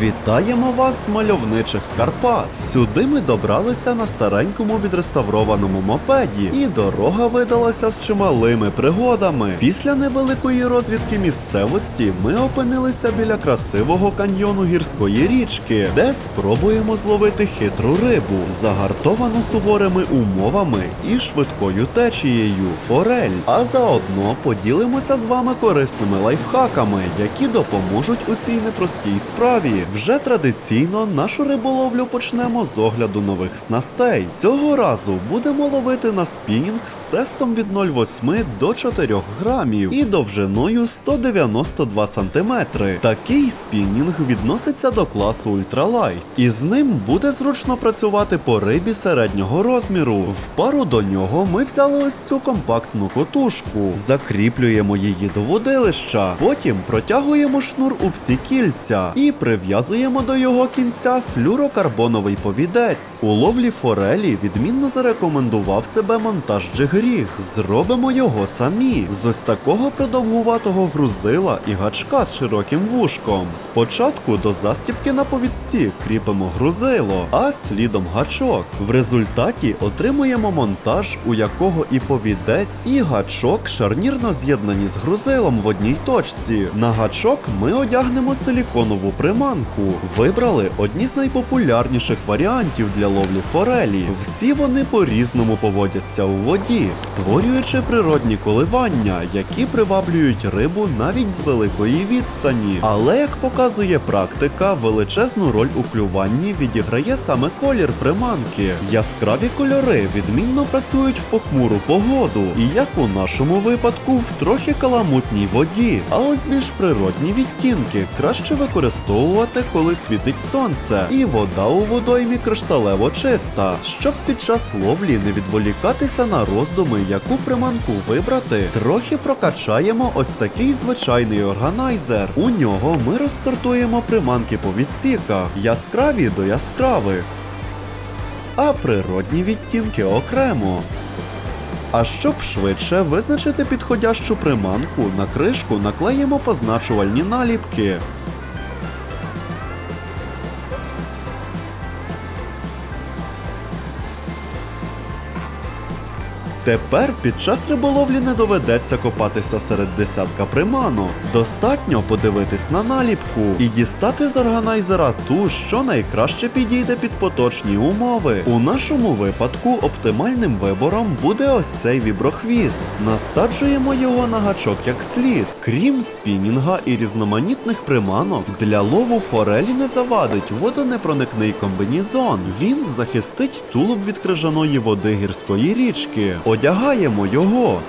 Вітаємо вас з мальовничих Карпат. Сюди ми добралися на старенькому відреставрованому мопеді, і дорога видалася з чималими пригодами. Після невеликої розвідки місцевості ми опинилися біля красивого каньйону гірської річки, де спробуємо зловити хитру рибу, загартовану суворими умовами і швидкою течією форель. А заодно поділимося з вами корисними лайфхаками, які допоможуть у цій непростій справі. Вже традиційно нашу риболовлю почнемо з огляду нових снастей. Цього разу будемо ловити на спінінг з тестом від 0,8 до 4 грамів і довжиною 192 сантиметри. Такий спінінг відноситься до класу ультралайт, і з ним буде зручно працювати по рибі середнього розміру. В пару до нього ми взяли ось цю компактну котушку, закріплюємо її до водилища, потім протягуємо шнур у всі кільця і прив'язуємо до його кінця флюрокарбоновий повідець. У ловлі форелі відмінно зарекомендував себе монтаж джигріг. Зробимо його самі з ось такого продовгуватого грузила і гачка з широким вушком. Спочатку до застібки на повідці кріпимо грузило, а слідом гачок. В результаті отримуємо монтаж, у якого і повідець, і гачок шарнірно з'єднані з грузилом в одній точці. На гачок ми одягнемо силіконову приманку. Вибрали одні з найпопулярніших варіантів для ловлі форелі. Всі вони по-різному поводяться у воді, створюючи природні коливання, які приваблюють рибу навіть з великої відстані. Але як показує практика, величезну роль у клюванні відіграє саме колір приманки. Яскраві кольори відмінно працюють в похмуру погоду, і як у нашому випадку, в трохи каламутній воді. А ось більш природні відтінки краще використовувати, коли світить сонце, і вода у водоймі кришталево чиста, щоб під час ловлі не відволікатися на роздуми, яку приманку вибрати, трохи прокачаємо ось такий звичайний органайзер. У нього ми розсортуємо приманки по відсіках, яскраві до яскравих, а природні відтінки окремо. А щоб швидше визначити підходящу приманку, на кришку наклеїмо позначувальні наліпки. Тепер під час риболовлі не доведеться копатися серед десятка приманок. Достатньо подивитись на наліпку і дістати з органайзера ту, що найкраще підійде під поточні умови. У нашому випадку оптимальним вибором буде ось цей віброхвіст. Насаджуємо його на гачок як слід. Крім спінінга і різноманітних приманок, для лову форелі не завадить водонепроникний комбінізон. Він захистить тулуб від крижаної води гірської річки. Одягаємо його.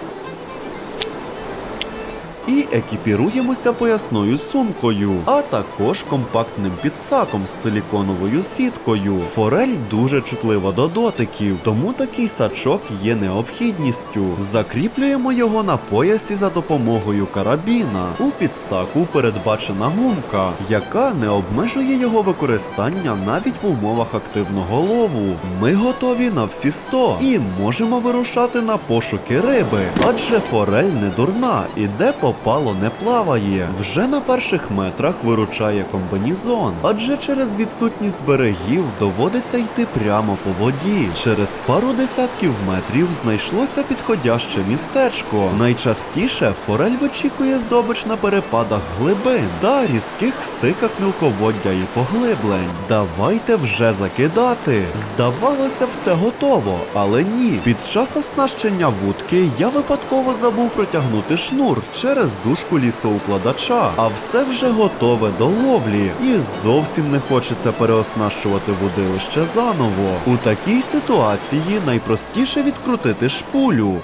І екіпіруємося поясною сумкою, а також компактним підсаком з силіконовою сіткою. Форель дуже чутлива до дотиків, тому такий сачок є необхідністю. Закріплюємо його на поясі за допомогою карабіна. У підсаку передбачена гумка, яка не обмежує його використання навіть в умовах активного лову. Ми готові на всі 100 і можемо вирушати на пошуки риби, адже форель не дурна і де попало не плаває. Вже на перших метрах виручає комбінізон, адже через відсутність берегів доводиться йти прямо по воді. Через пару десятків метрів знайшлося підходяще містечко. Найчастіше форель вичікує здобич на перепадах глибин та різких стиках мілководдя і поглиблень. Давайте вже закидати. Здавалося, все готово, але ні. Під час оснащення вудки я випадково забув протягнути шнур через дужку лісоукладача, а все вже готове до ловлі. І зовсім не хочеться переоснащувати водилище заново. У такій ситуації найпростіше відкрутити шпулю.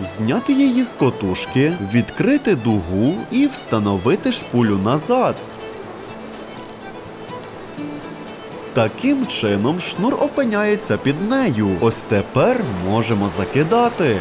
Зняти її з котушки, відкрити дугу і встановити шпулю назад. Таким чином шнур опиняється під нею. Ось тепер можемо закидати.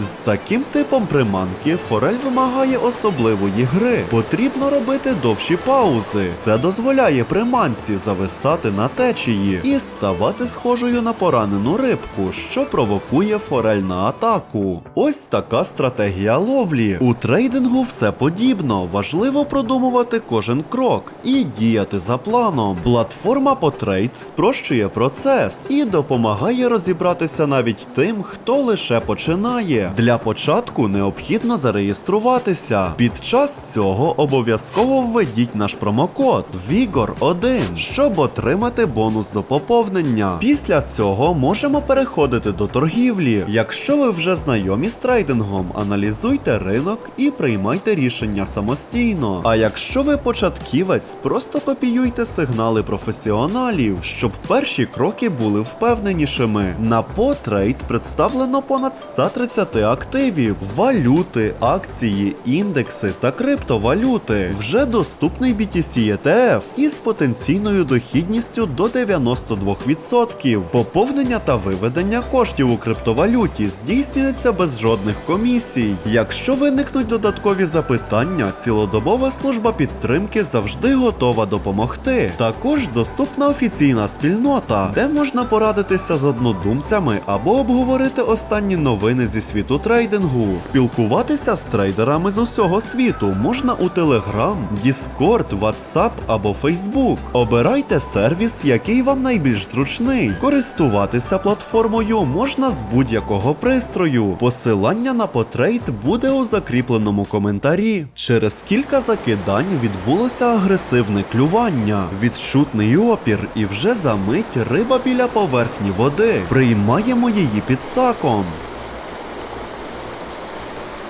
З таким типом приманки форель вимагає особливої гри. Потрібно робити довші паузи. Це дозволяє приманці зависати на течії і ставати схожою на поранену рибку, що провокує форель на атаку. Ось така стратегія ловлі. У трейдингу все подібно. Важливо продумувати кожен крок і діяти за планом. Платформа Потрейд спрощує процес і допомагає розібратися навіть тим, хто лише починає. Для початку необхідно зареєструватися. Під час цього обов'язково введіть наш промокод VIGOR1, щоб отримати бонус до поповнення. Після цього можемо переходити до торгівлі. Якщо ви вже знайомі з трейдингом, аналізуйте ринок і приймайте рішення самостійно. А якщо ви початківець, просто копіюйте сигнали професіоналів, щоб перші кроки були впевненішими. На потрейд представлено понад 130 активів, валюти, акції, індекси та криптовалюти. Вже доступний BTC ETF із потенційною дохідністю до 92%. Поповнення та виведення коштів у криптовалюті здійснюється без жодних комісій. Якщо виникнуть додаткові запитання, цілодобова служба підтримки завжди готова допомогти. Також доступна офіційна спільнота, де можна порадитися з однодумцями або обговорити останні новини зі світу трейдингу. Спілкуватися з трейдерами з усього світу можна у Telegram, Discord, WhatsApp або Facebook. Обирайте сервіс, який вам найбільш зручний. Користуватися платформою можна з будь-якого пристрою. Посилання на потрейд буде у закріпленому коментарі. Через кілька закидань відбулося агресивне клювання, відчутний опір, і вже за мить риба біля поверхні води. Приймаємо її під саком.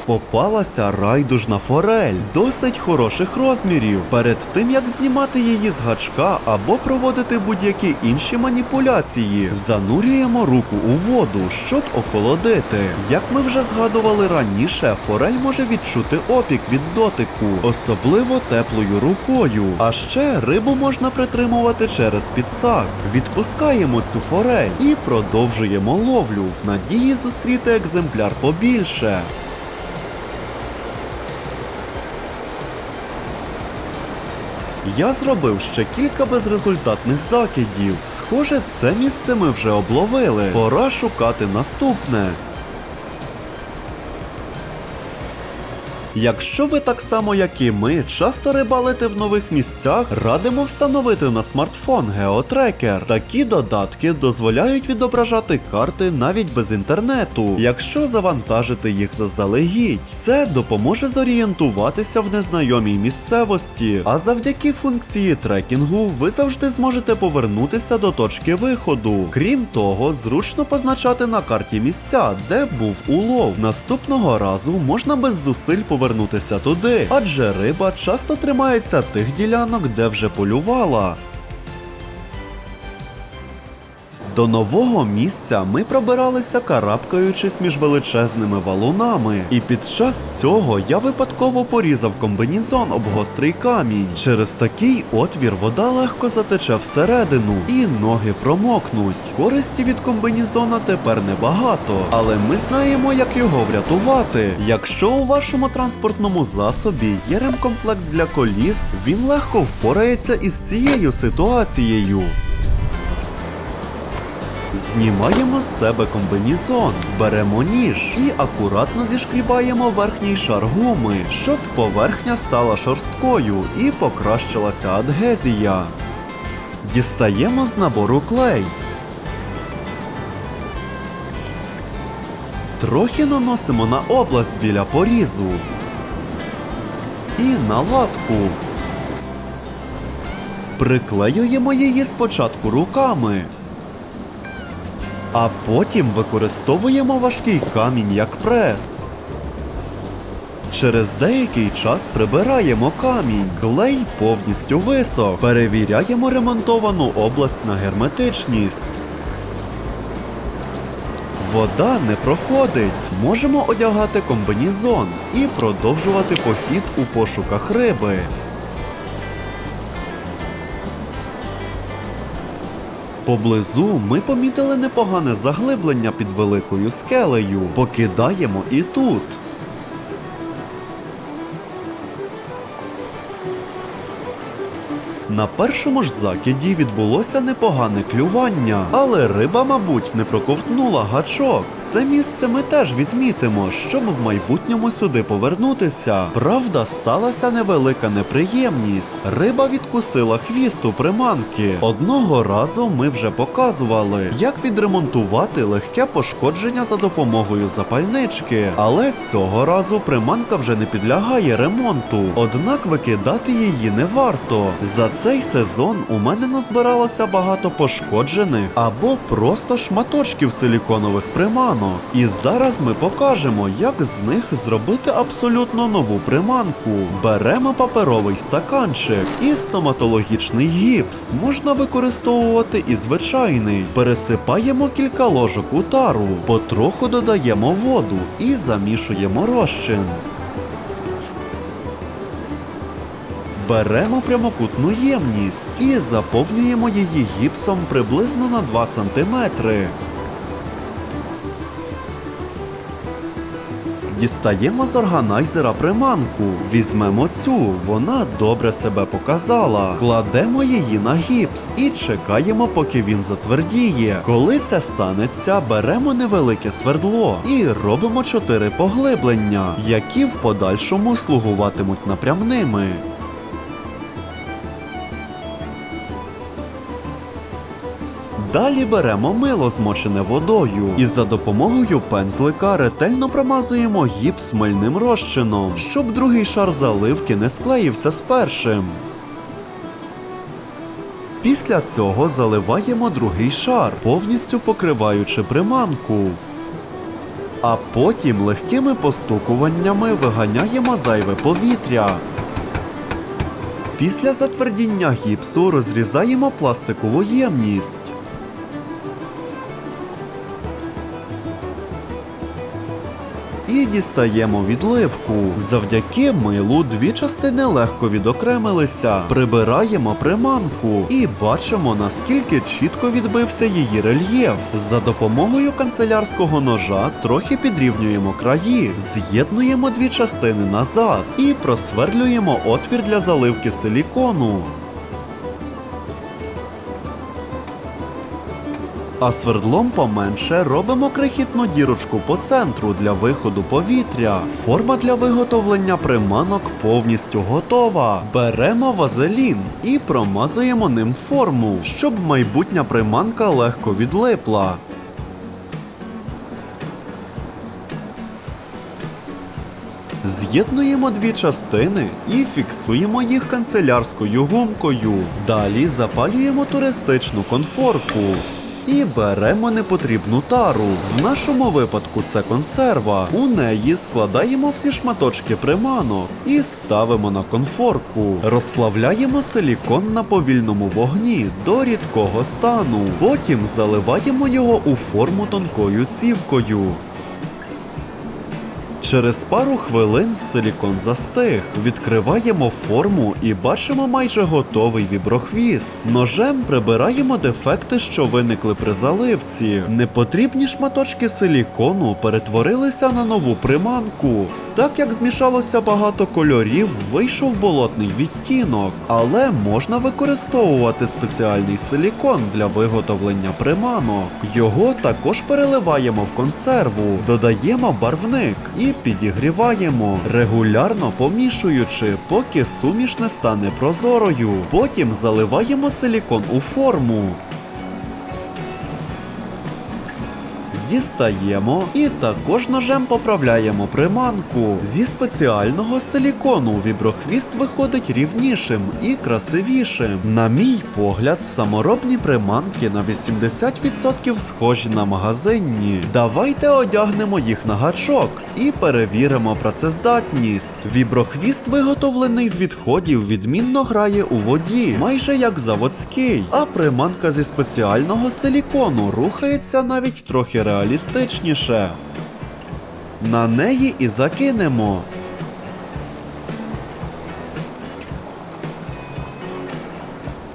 Попалася райдужна форель досить хороших розмірів. Перед тим як знімати її з гачка або проводити будь-які інші маніпуляції, занурюємо руку у воду, щоб охолодити. Як ми вже згадували раніше, форель може відчути опік від дотику, особливо теплою рукою. А ще рибу можна притримувати через підсак. Відпускаємо цю форель і продовжуємо ловлю в надії зустріти екземпляр побільше. Я зробив ще кілька безрезультатних закидів. Схоже, це місце ми вже обловили. Пора шукати наступне. Якщо ви так само, як і ми, часто рибалите в нових місцях, радимо встановити на смартфон геотрекер. Такі додатки дозволяють відображати карти навіть без інтернету, якщо завантажити їх заздалегідь. Це допоможе зорієнтуватися в незнайомій місцевості. А завдяки функції трекінгу ви завжди зможете повернутися до точки виходу. Крім того, зручно позначати на карті місця, де був улов. Наступного разу можна без зусиль повернутися туди, адже риба часто тримається тих ділянок, де вже полювала. До нового місця ми пробиралися карабкаючись між величезними валунами, і під час цього я випадково порізав комбінізон об гострий камінь. Через такий отвір вода легко затече всередину, і ноги промокнуть. Користі від комбінізона тепер небагато, але ми знаємо, як його врятувати. Якщо у вашому транспортному засобі є ремкомплект для коліс, він легко впорається із цією ситуацією. Знімаємо з себе комбінізон, беремо ніж і акуратно зішкрібаємо верхній шар гуми, щоб поверхня стала шорсткою і покращилася адгезія. Дістаємо з набору клей. Трохи наносимо на область біля порізу. І на латку. Приклеюємо її спочатку руками. А потім використовуємо важкий камінь як прес. Через деякий час прибираємо камінь, клей повністю висох. Перевіряємо ремонтовану область на герметичність. Вода не проходить. Можемо одягати комбінізон і продовжувати похід у пошуках риби. Поблизу ми помітили непогане заглиблення під великою скелею. Покидаємо і тут. На першому ж закиді відбулося непогане клювання, але риба, мабуть, не проковтнула гачок. Це місце ми теж відмітимо, щоб в майбутньому сюди повернутися. Правда, сталася невелика неприємність. Риба відкусила хвіст у приманки. Одного разу ми вже показували, як відремонтувати легке пошкодження за допомогою запальнички. Але цього разу приманка вже не підлягає ремонту, однак викидати її не варто. За цей сезон у мене назбиралося багато пошкоджених або просто шматочків силіконових приманок. І зараз ми покажемо, як з них зробити абсолютно нову приманку. Беремо паперовий стаканчик і стоматологічний гіпс. Можна використовувати і звичайний. Пересипаємо кілька ложок у тару, потроху додаємо воду і замішуємо розчин. Беремо прямокутну ємність і заповнюємо її гіпсом приблизно на 2 см. Дістаємо з органайзера приманку, візьмемо цю, вона добре себе показала. Кладемо її на гіпс і чекаємо, поки він затвердіє. Коли це станеться, беремо невелике свердло і робимо 4 поглиблення, які в подальшому слугуватимуть напрямними. Далі беремо мило змочене водою і за допомогою пензлика ретельно промазуємо гіпс мильним розчином, щоб другий шар заливки не склеївся з першим. Після цього заливаємо другий шар, повністю покриваючи приманку. А потім легкими постукуваннями виганяємо зайве повітря. Після затвердіння гіпсу розрізаємо пластикову ємність. І дістаємо відливку. Завдяки милу дві частини легко відокремилися. Прибираємо приманку і бачимо, наскільки чітко відбився її рельєф. За допомогою канцелярського ножа трохи підрівнюємо краї, з'єднуємо дві частини назад і просверлюємо отвір для заливки силікону. А свердлом поменше робимо крихітну дірочку по центру для виходу повітря. Форма для виготовлення приманок повністю готова. Беремо вазелін і промазуємо ним форму, щоб майбутня приманка легко відлипла. З'єднуємо дві частини і фіксуємо їх канцелярською гумкою. Далі запалюємо туристичну конфорку. І беремо непотрібну тару. В нашому випадку це консерва. У неї складаємо всі шматочки приманок і ставимо на конфорку. Розплавляємо силікон на повільному вогні до рідкого стану. Потім заливаємо його у форму тонкою цівкою. Через пару хвилин силікон застиг. Відкриваємо форму і бачимо майже готовий віброхвіст. Ножем прибираємо дефекти, що виникли при заливці. Непотрібні шматочки силікону перетворилися на нову приманку. Так як змішалося багато кольорів, вийшов болотний відтінок, але можна використовувати спеціальний силікон для виготовлення приманок. Його також переливаємо в консерву, додаємо барвник і підігріваємо, регулярно помішуючи, поки суміш не стане прозорою. Потім заливаємо силікон у форму. Дістаємо і також ножем поправляємо приманку. Зі спеціального силікону віброхвіст виходить рівнішим і красивішим. На мій погляд, саморобні приманки на 80% схожі на магазинні. Давайте одягнемо їх на гачок і перевіримо працездатність. Віброхвіст виготовлений з відходів відмінно грає у воді, майже як заводський, а приманка зі спеціального силікону рухається навіть трохи реалістичніше. На неї і закинемо.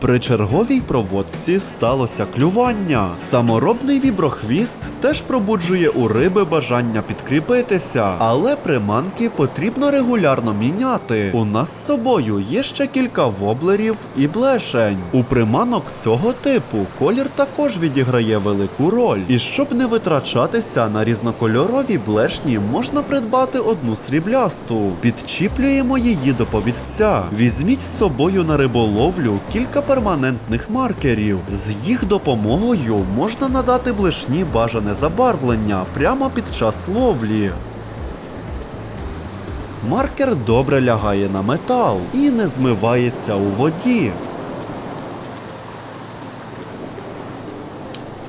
При черговій проводці сталося клювання. Саморобний віброхвіст теж пробуджує у риби бажання підкріпитися, але приманки потрібно регулярно міняти. У нас з собою є ще кілька воблерів і блешень. У приманок цього типу колір також відіграє велику роль. І щоб не витрачатися на різнокольорові блешні, можна придбати одну сріблясту. Підчіплюємо її до повідця. Візьміть з собою на риболовлю кілька перманентних маркерів. З їх допомогою можна надати блешні бажане забарвлення прямо під час ловлі. Маркер добре лягає на метал і не змивається у воді.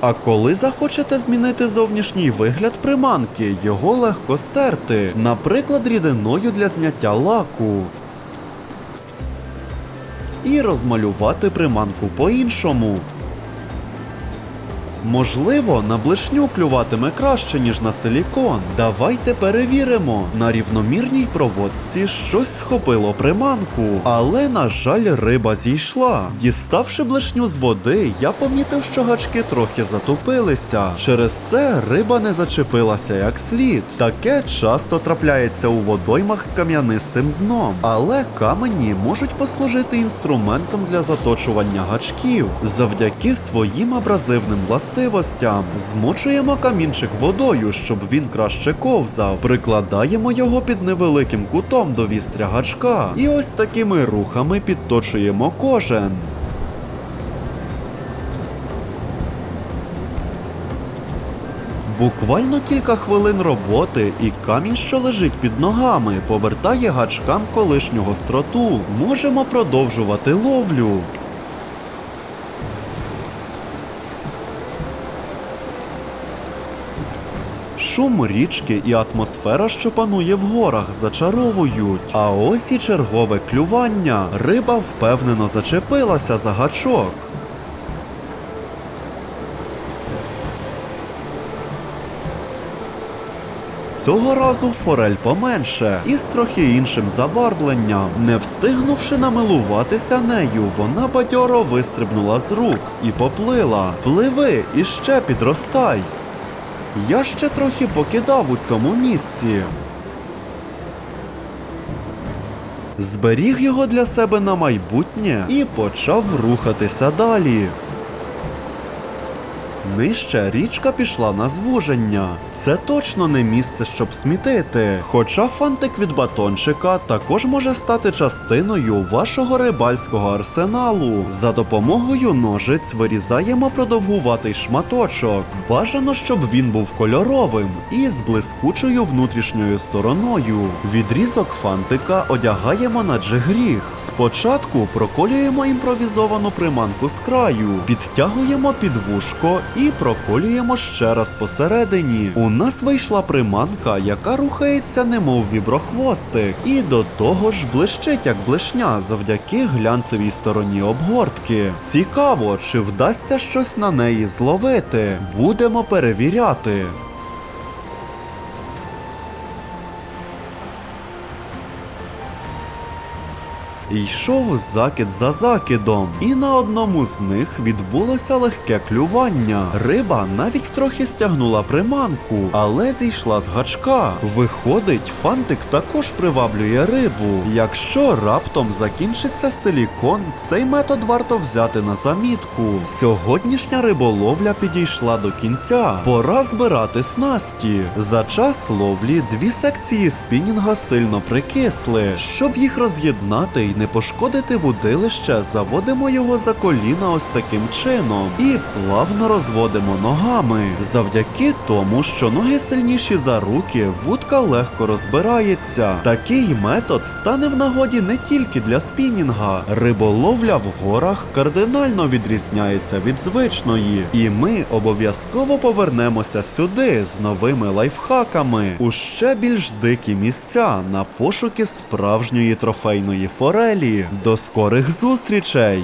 А коли захочете змінити зовнішній вигляд приманки, його легко стерти, наприклад, рідиною для зняття лаку. І розмалювати приманку по-іншому. Можливо, на блешню клюватиме краще, ніж на силікон. Давайте перевіримо. На рівномірній проводці щось схопило приманку, але, на жаль, риба зійшла. Діставши блешню з води, я помітив, що гачки трохи затопилися. Через це риба не зачепилася як слід. Таке часто трапляється у водоймах з кам'янистим дном, але камені можуть послужити інструментом для заточування гачків завдяки своїм абразивним властивостям. Змочуємо камінчик водою, щоб він краще ковзав. Прикладаємо його під невеликим кутом до вістря гачка. І ось такими рухами підточуємо кожен. Буквально кілька хвилин роботи, і камінь, що лежить під ногами, повертає гачкам колишню гостроту. Можемо продовжувати ловлю. Шум річки і атмосфера, що панує в горах, зачаровують. А ось і чергове клювання. Риба впевнено зачепилася за гачок. Цього разу форель поменше і з трохи іншим забарвленням. Не встигнувши намилуватися нею, вона бадьоро вистрибнула з рук і поплила. Пливи і ще підростай. Я ще трохи покидав у цьому місці. Зберіг його для себе на майбутнє і почав рухатися далі. Нижче річка пішла на звуження. Це точно не місце, щоб смітити. Хоча фантик від батончика також може стати частиною вашого рибальського арсеналу. За допомогою ножиць вирізаємо продовгуватий шматочок. Бажано, щоб він був кольоровим і з блискучою внутрішньою стороною. Відрізок фантика одягаємо на джигріг. Спочатку проколюємо імпровізовану приманку з краю, підтягуємо під вушко і проколюємо ще раз посередині. У нас вийшла приманка, яка рухається, немов віброхвостик, і до того ж блищить як блешня завдяки глянцевій стороні обгортки. Цікаво, чи вдасться щось на неї зловити. Будемо перевіряти. Йшов закид за закидом, і на одному з них відбулося легке клювання. Риба навіть трохи стягнула приманку, але зійшла з гачка. Виходить, фантик також приваблює рибу. Якщо раптом закінчиться силікон, цей метод варто взяти на замітку. Сьогоднішня риболовля підійшла до кінця. Пора збирати снасті. За час ловлі дві секції спінінга сильно прикисли. Щоб їх роз'єднати не пошкодити вудилище, заводимо його за коліна ось таким чином і плавно розводимо ногами. Завдяки тому, що ноги сильніші за руки, вудка легко розбирається. Такий метод стане в нагоді не тільки для спінінга. Риболовля в горах кардинально відрізняється від звичної, і ми обов'язково повернемося сюди з новими лайфхаками у ще більш дикі місця на пошуки справжньої трофейної форелі. До скорих зустрічей!